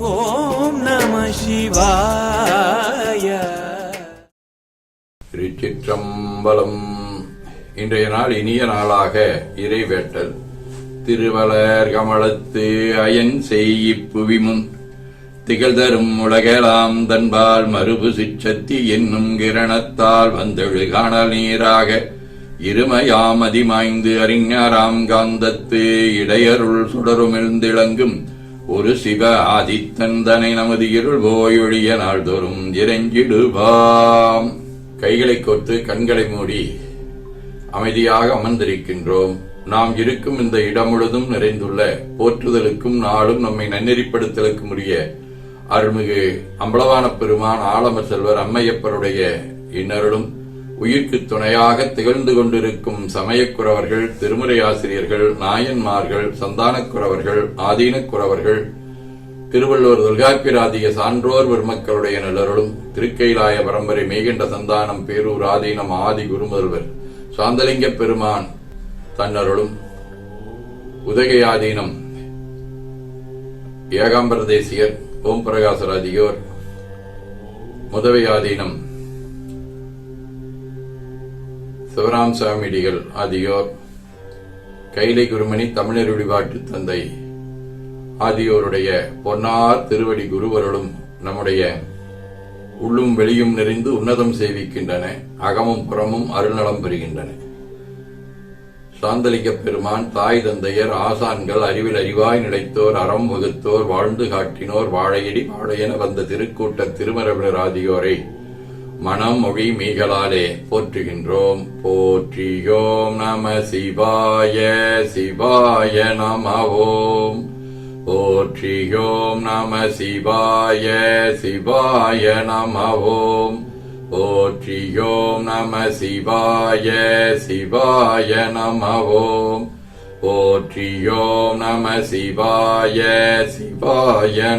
ஓம் நம சிவாய. திருச்சிற்றம்பலம். இன்றைய நாள் இனிய நாளாக இறைவேட்டல். திருவளர் கமலத்து அயன் செய்யிப்புவிமுன் திகழ்தரும் உலகலாம் தன்பால் மறுபு சிச்சத்தி என்னும் கிரணத்தால் வந்தெழு காணல் நீராக. இருமையாம் அதிமாய்ந்து அறிஞராம் காந்தத்து இடையருள் சுடருமிழ்ந்திளங்கும் ஒரு சிவ ஆதித்தந்தனை நமது இருள் போயொழிய நாள்தோறும் இறைஞ்சிடுவாம். கைகளை கோர்த்து கண்களை மூடி அமைதியாக அமர்ந்திருக்கின்றோம். நாம் இருக்கும் இந்த இடம் முழுதும் நிறைந்துள்ள போற்றுதலுக்கும் நாளும் நம்மை நன்னெறிப்படுத்தலுக்கும் உரிய அருள்மிகு அம்பலவான பெருமான் ஆலம செல்வர் அம்மையப்பருடைய இன்னருளும் உயிர்க்கு துணையாக திகழ்ந்து கொண்டிருக்கும் சமயக்குறவர்கள் திருமுறை ஆசிரியர்கள் நாயன்மார்கள் சந்தானக்குறவர்கள் ஆதீனக்குறவர்கள் திருவள்ளுவர் தொல்காப்பிராதிய சான்றோர் பெருமக்களுடைய நல்லருளும் திருக்கைலாய பரம்பரை மேகண்ட சந்தானம் பேரூர் ஆதீனம் ஆதி குருமுதல்வர் சாந்தலிங்க பெருமான் தன்னருளும் உதகை ஆதீனம் ஏகாம்பர தேசியர் ஓம் பிரகாசராதியோர் முதவை சிவராம் சாமிடிகள் ஆகியோர் கைலை குருமணி தமிழர் வழிபாட்டு தந்தை ஆகியோருடைய பொன்னார் திருவடி குருவருளும் நம்முடைய உள்ளும் வெளியும் நிறைந்து உன்னதம் சேவிக்கின்றன அகமும் புறமும் அருள்நலம் பெறுகின்றன. சாந்தலிக்க பெருமான் தாய் தந்தையர் ஆசான்கள் அறிவில் அறிவாய் நிலைத்தோர் அறம் வகுத்தோர் வாழ்ந்து காட்டினோர் வாழையடி வாழையென வந்த திருக்கூட்ட திருமரபினர் ஆதியோரை மனம் மொழி மீகளாலே போற்றுகின்றோம். போற்றியோம் நம சிவாய சிவாய நம ஓம் போற்றியோம் நம சிவாய சிவாய நமவோம். போற்றியோம் நம சிவாய சிவாய நமவோம். போற்றியோம் நம சிவாய சிவாய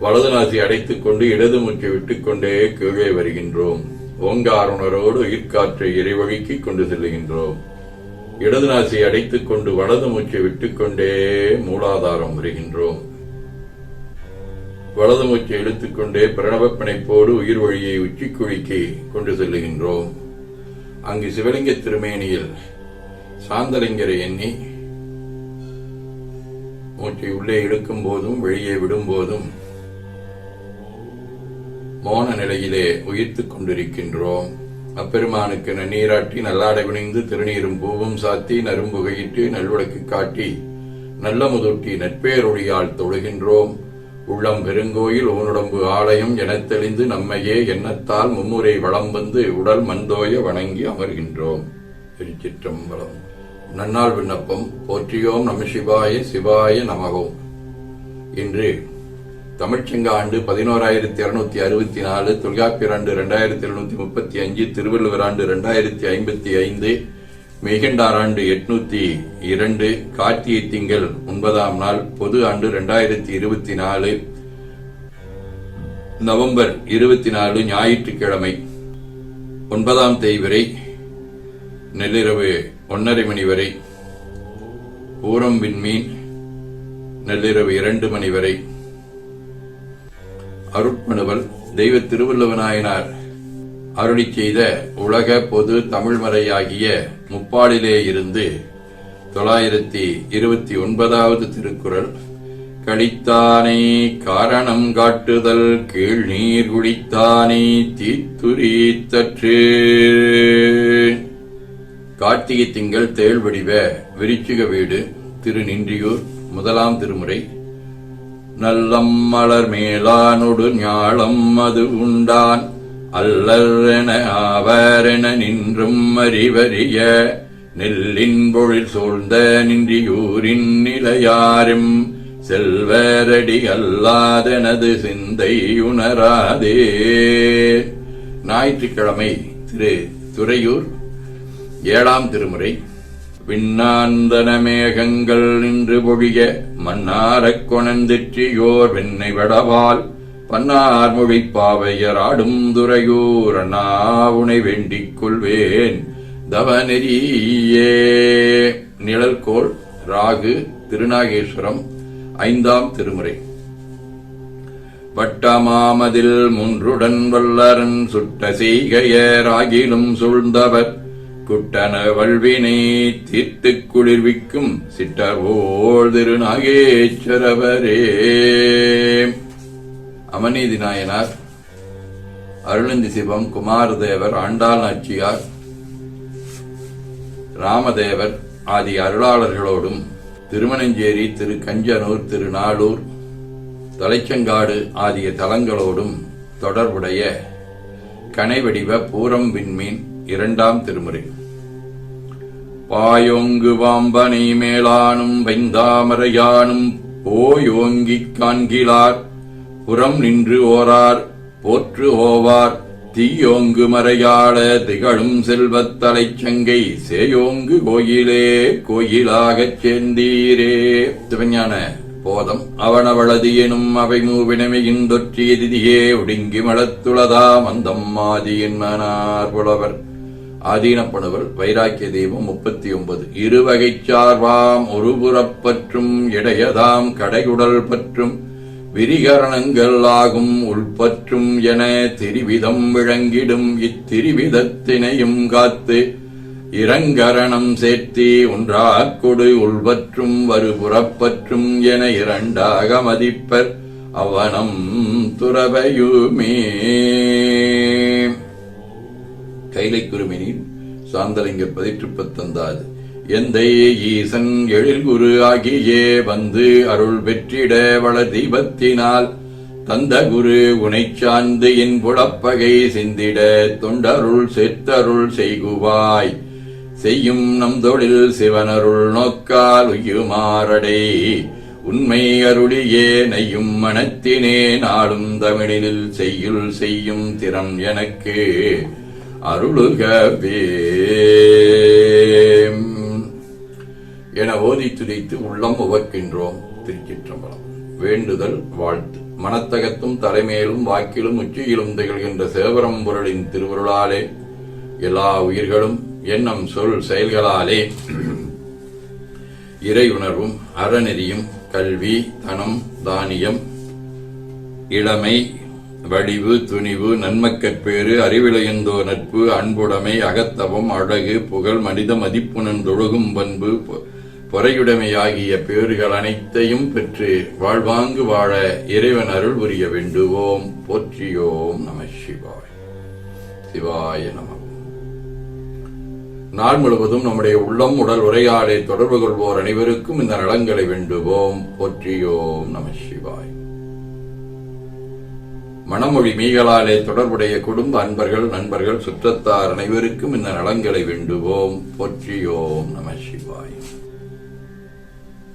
வலது நாசி அடைத்துக் கொண்டு இடது மூச்சை விட்டுக்கொண்டே கீழே வருகின்றோம். ஓங்காருணரோடு உயிர்காற்றை இறைவழுக்கி கொண்டு செல்லுகின்றோம். இடது நாசி அடைத்துக் கொண்டு வலது மூச்சை விட்டுக்கொண்டே மூலாதாரம் வருகின்றோம். வலது மூச்சை இழுத்துக்கொண்டே பிரணவ பிணைப்போடு உயிர் வழியை உச்சிக்குழிக்கு கொண்டு செல்லுகின்றோம். அங்கு சிவலிங்க திருமேனியில் சாந்தலிங்கரை எண்ணி மூச்சை உள்ளே இழுக்கும் போதும் வெளியே விடும் போதும் மோன நிலையிலே உயிர்த்து கொண்டிருக்கின்றோம். அப்பெருமானுக்கு நன்னீராட்டி நல்லாடை விணிந்து திருநீரும் பூவும் சாத்தி நரும்புகையிட்டு நல்விளக்கு காட்டி நல்ல முதுட்டி நட்பேரொழியால் தொழுகின்றோம். உள்ளம் பெருங்கோயில் ஊனுடம்பு ஆலயம் எனத் தெளிந்து நம்மையே எண்ணத்தால் மும்முறை வளம் வந்து உடல் மந்தோய வணங்கி அமர்கின்றோம். திருச்சிற்றம்பலம். நன்னாள் விண்ணப்பம். போற்றியோம் நம சிவாய சிவாய நமகோம். இன்று தமிழ்ச்சங்க ஆண்டு பதினோராயிரத்தி இருநூத்தி அறுபத்தி நாலு தொல்காப்பியர் ஆண்டு ரெண்டாயிரத்தி எழுநூத்தி முப்பத்தி அஞ்சு திருவள்ளுவர் ஆண்டு ரெண்டாயிரத்தி ஐம்பத்தி ஐந்து மெய்கண்டார் ஆண்டு எட்நூத்தி இரண்டு கார்த்திகை திங்கள் ஒன்பதாம் நாள் பொது ஆண்டு ரெண்டாயிரத்தி இருபத்தி நாலு நவம்பர் இருபத்தி நாலு ஞாயிற்றுக்கிழமை ஒன்பதாம் தேதி வரை நள்ளிரவு ஒன்றரை மணி வரை பூரம் விண்மீன் நள்ளிரவு இரண்டு மணி வரை அருட்மனுவல் தெய்வ திருவள்ளுவநாயனார் அருளி செய்த உலக பொது தமிழ்மறையாகிய முப்பாடிலே இருந்து தொள்ளாயிரத்தி இருபத்தி ஒன்பதாவது திருக்குறள் கழித்தானே காரணம் காட்டுதல் கீழ் நீர் குடித்தானே தீத்துரி தற்று. கார்த்திகை திங்கள் தேள் வடிவ விருச்சிக வீடு திருநின்றியூர் முதலாம் திருமுறை நல்லம் மலர் மேலானொடு ஞாழம் அது உண்டான். அல்லரென ஆவரென நின்றும் அறிவறிய நெல்லின் பொழில் சூழ்ந்த நின்றியூரின் நிலையாரும் செல்வரடி அல்லாதனது சிந்தை உணராதே. ஞாயிற்றுக்கிழமை திரு துறையூர் ஏழாம் திருமுறை. விண்ணாந்தன மேகங்கள் நின்று பொழிய மன்னாரக் கொணந்திற்றியோர் வெண்ணை வடவால் பன்னார் மொழிப்பாவையர் ஆடும் துறையூர் அண்ணாவுனை வேண்டிக் கொள்வேன். தவநெறியே. நிழல்கோள் ராகு திருநாகேஸ்வரம் ஐந்தாம் திருமுறை. வட்டமாமதில் முன்றுடன் வல்லரன் சுட்ட செய்கையராகிலும் சூழ்ந்தவர் குட்டனவழ்வினை வல்வினை குளிர்விக்கும் சிட்டர்வோள் திருநாகேஸ்வரவரே அமநீதி நாயனார் அருளந்தி சிவம் குமாரதேவர் ஆண்டாள் நாச்சியார் ராமதேவர் ஆதி அருளாளர்களோடும் திருமணஞ்சேரி திரு கஞ்சனூர் திருநாளூர் தலைச்சங்காடு ஆகிய தலங்களோடும் தொடர்புடைய கனைவடிவ பூரம் விண்மீன் இரண்டாம் திருமுறை. பாயோங்கு வாம்பனை மேலானும் வைந்தாமரையானும் போயோங்கிக் காண்கிலார். புறம் நின்று ஓரார் போற்று ஓவார் தீயோங்கு மறையாள திகழும் செல்வத் தலைச்சங்கை சேயோங்கு கோயிலே கோயிலாகச் சேர்ந்தீரே. சிவஞான போதம் அவனவளது எனும் அவை மூவினமையின் தொற்றிய திதியே ஒடுங்கி மலத்துளதாம் அந்தம் ஆதியின் மனார் புலவர். ஆதீனப்பணுவல் வைராக்கிய தெய்வம் முப்பத்தி ஒன்பது இருவகை சார்வாம் ஒருபுறப்பற்றும் இடையதாம் கடையுடல் பற்றும் விரிகரணங்கள் ஆகும் உள்பற்றும் என திரிவிதம் விளங்கிடும் இத்திரிவிதத்தினையும் காத்து இரங்கரணம் சேர்த்தி ஒன்றாக்கொடு உள்பற்றும் வருபுறப்பற்றும் என இரண்டாக மதிப்பர் அவனம் துறவையுமே. கைலை குருமினின் சாந்தலிங்க பதிற்றுப்பத் தந்தாது. எந்தை ஈசன் எழில் குரு ஆகியே வந்து அருள் பெற்றிட வள தீபத்தினால் தந்த குரு உனை சார்ந்து என் புலப்பகை சிந்திட தொண்டருள் சேர்த்தருள் செய்குவாய். செய்யும் நம் தொழில் சிவனருள் நோக்கால் உயுமாறடை உண்மை அருளியே நெய்யும் மனத்தினே நாளும் தமிழில் செய்யுள் செய்யும் திறம் எனக்கு. அருளுகவே என ஓதி துதித்து உள்ளம் உவக்கின்றோம் திருச்சிற்றம்பலம். வேண்டுதல் வாழ்த்து. மனத்தகத்தும் தலைமையிலும் வாக்கிலும் உச்சியிலும் திகழ்கின்ற சேவரம்பொருளின் திருவருளாலே எல்லா உயிர்களும் எண்ணம் சொல் செயல்களாலே இறை உணர்வும் அறநெறியும் கல்வி தனம் தானியம் இளமை வடிவு துணிவு நன்மக்கற்பேறு அறிவிலையந்தோ நட்பு அன்புடைமை அகத்தவம் அழகு புகழ் மனித மதிப்புணர்ந்தொழுகும் பண்பு பொ- பொறையுடைமையாகிய பேறுகள் அனைத்தையும் பெற்று வாழ்வாங்கு வாழ இறைவன் அருள் புரிய வேண்டுவோம். போற்றியோம் நம சிவாய். சிவாய நம. நாள் முழுவதும் நம்முடைய உள்ளம் உடல் உரையாடை தொடர்பு கொள்வோர் அனைவருக்கும் இந்த நலங்களை வேண்டுவோம். போற்றியோம் நம சிவாய். மணமொழி மீகளாலே தொடர்புடைய குடும்ப அன்பர்கள் நண்பர்கள் சுற்றத்தார் அனைவருக்கும் இந்த நலங்களை வேண்டுவோம். போற்றியோம் நம சிவாய்.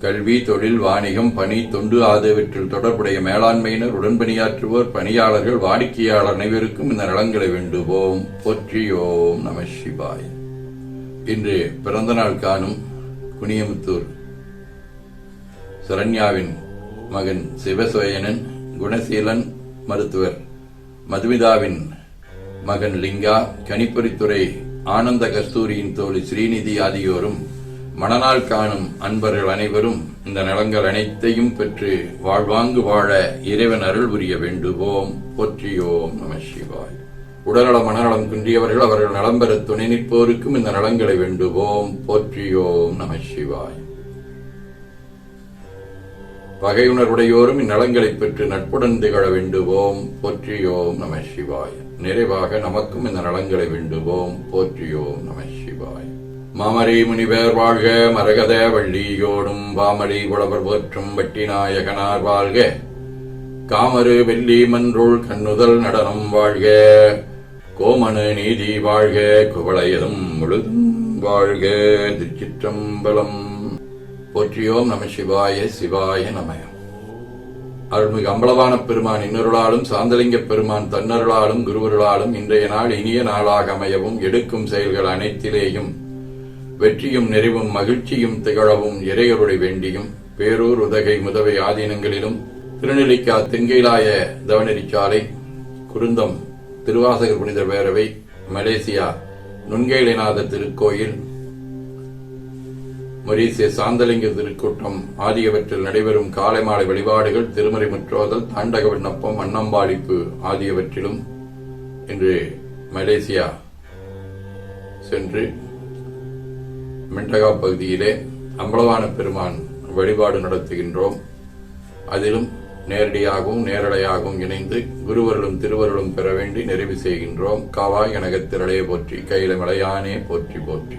கல்வி தொழில் வாணிகம் பணி தொண்டு ஆகியவற்றில் தொடர்புடைய மேலாண்மையினர் உடன்பணியாற்றுவோர் பணியாளர்கள் வாடிக்கையாளர் அனைவருக்கும் இந்த நலங்களை வேண்டுவோம். போற்றியோம் நம சிவாய். இன்று பிறந்த நாள் காணும் குனியமுத்தூர் சரண்யாவின் மகன் சிவசோயனன் குணசீலன் மருத்துவர் மதுமிதாவின் மகன் லிங்கா கணிப்பொறித்துறை ஆனந்த கஸ்தூரியின் தோழி ஸ்ரீநிதி ஆகியோரும் மணநாள் காணும் அன்பர்கள் அனைவரும் இந்த நலங்கள் அனைத்தையும் பெற்று வாழ்வாங்கு வாழ இறைவன் அருள் புரிய வேண்டுவோம். போற்றியோம் நம சிவாய். உடல்நல மனநலம் குன்றியவர்கள் அவர்கள் நலம் பெற துணை நிற்போருக்கும் இந்த நலங்களை வேண்டுவோம். போற்றியோம் நம சிவாய். பகையுணர்வுடையோரும் இந்நலங்களைப் பெற்று நட்புடன் திகழ வேண்டுவோம். போற்றியோம் நம சிவாய். நிறைவாக நமக்கும் இந்த நலங்களை வேண்டுவோம். போற்றியோம் நம சிவாய். மாமரி முனிவர் வாழ்க மரகத வள்ளியோடும் பாமரி புலவர் போற்றும் வட்டிநாயகனார் வாழ்க. காமரு வெள்ளி மன்றுள் கண்ணுதல் நடனம் வாழ்க. கோமனு நீதி வாழ்க குவளையதும் முழுதும் வாழ்க. திருச்சிற்றம்பலம் போற்றியோம் நம சிவாய சிவாய நமய அருள்மிகு அம்பலவான பெருமான் இன்னொருளாலும் சாந்தலிங்க பெருமான் தன்னருளாலும் குருவருளாலும் இன்றைய நாள் இனிய நாளாக அமையவும் எடுக்கும் செயல்கள் அனைத்திலேயும் வெற்றியும் நிறைவும் மகிழ்ச்சியும் திகழவும் இறையருளை வேண்டியும் பேரூர் உதகை முதவை ஆதீனங்களிலும் திருநெல்லிக்கா தென்கைலாய தவநெறிச்சாலை குருந்தம் திருவாசகர் புனித பேரவை மலேசியா நுண்கைலிநாத திருக்கோயில் மொரீசிய சாந்தலிங்க திருக்கூட்டம் ஆகியவற்றில் நடைபெறும் காலை மாலை வழிபாடுகள் திருமறை முற்றோதல் தாண்டக விண்ணப்பம் அண்ணம்பாளிப்பு ஆகியவற்றிலும் இன்று மலேசியா சென்று மிண்டகா பகுதியிலே அம்பலவான பெருமான் வழிபாடு நடத்துகின்றோம். அதிலும் நேரடியாகவும் நேரலையாகவும் இணைந்து குருவர்களும் திருவருளும் பெற வேண்டி நிறைவு செய்கின்றோம். காவாய் கனகத்திரளையே போற்றி கையில மலையானே போற்றி போற்றி.